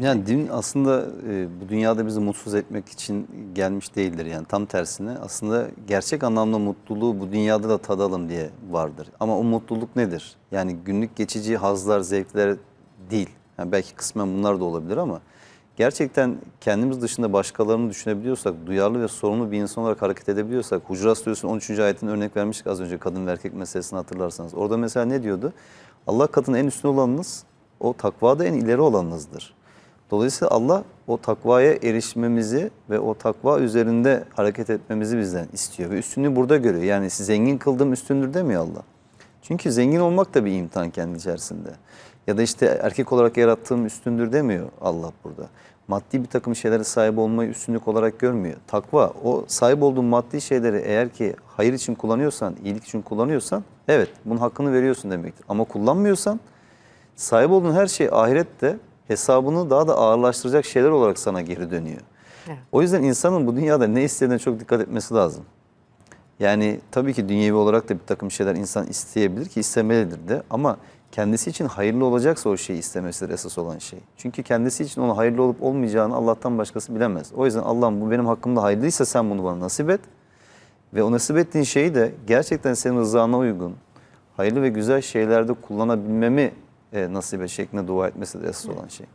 Yani din aslında e, bu dünyada bizi mutsuz etmek için gelmiş değildir. Yani tam tersine aslında gerçek anlamda mutluluğu bu dünyada da tadalım diye vardır. Ama o mutluluk nedir? Yani günlük geçici hazlar, zevkler değil. Yani belki kısmen bunlar da olabilir ama gerçekten kendimiz dışında başkalarını düşünebiliyorsak, duyarlı ve sorumlu bir insan olarak hareket edebiliyorsak, Hucurat Suresi'nin 13. ayetini örnek vermiştik az önce kadın ve erkek meselesini hatırlarsanız. Orada mesela ne diyordu? Allah katında en üstün olanınız, o takvada en ileri olanınızdır. Dolayısıyla Allah o takvaya erişmemizi ve o takva üzerinde hareket etmemizi bizden istiyor. Ve üstünlüğü burada görüyor. Yani zengin kıldım üstündür demiyor Allah. Çünkü zengin olmak da bir imtihan kendi içerisinde. Ya da işte erkek olarak yarattığım üstündür demiyor Allah burada. Maddi bir takım şeylere sahip olmayı üstünlük olarak görmüyor. Takva o sahip olduğun maddi şeyleri eğer ki hayır için kullanıyorsan, iyilik için kullanıyorsan evet bunun hakkını veriyorsun demektir. Ama kullanmıyorsan sahip olduğun her şey ahirette hesabını daha da ağırlaştıracak şeyler olarak sana geri dönüyor. Evet. O yüzden insanın bu dünyada ne istediğine çok dikkat etmesi lazım. Yani tabii ki dünyevi olarak da bir takım şeyler insan isteyebilir ki istemelidir de ama kendisi için hayırlı olacaksa o şeyi istemesidir esas olan şey. Çünkü kendisi için ona hayırlı olup olmayacağını Allah'tan başkası bilemez. O yüzden Allah'ım bu benim hakkımda hayırlıysa sen bunu bana nasip et. Ve o nasip ettiğin şeyi de gerçekten senin rızana uygun, hayırlı ve güzel şeylerde kullanabilmemi e, nasip et şeklinde dua etmesi de esas olan şey.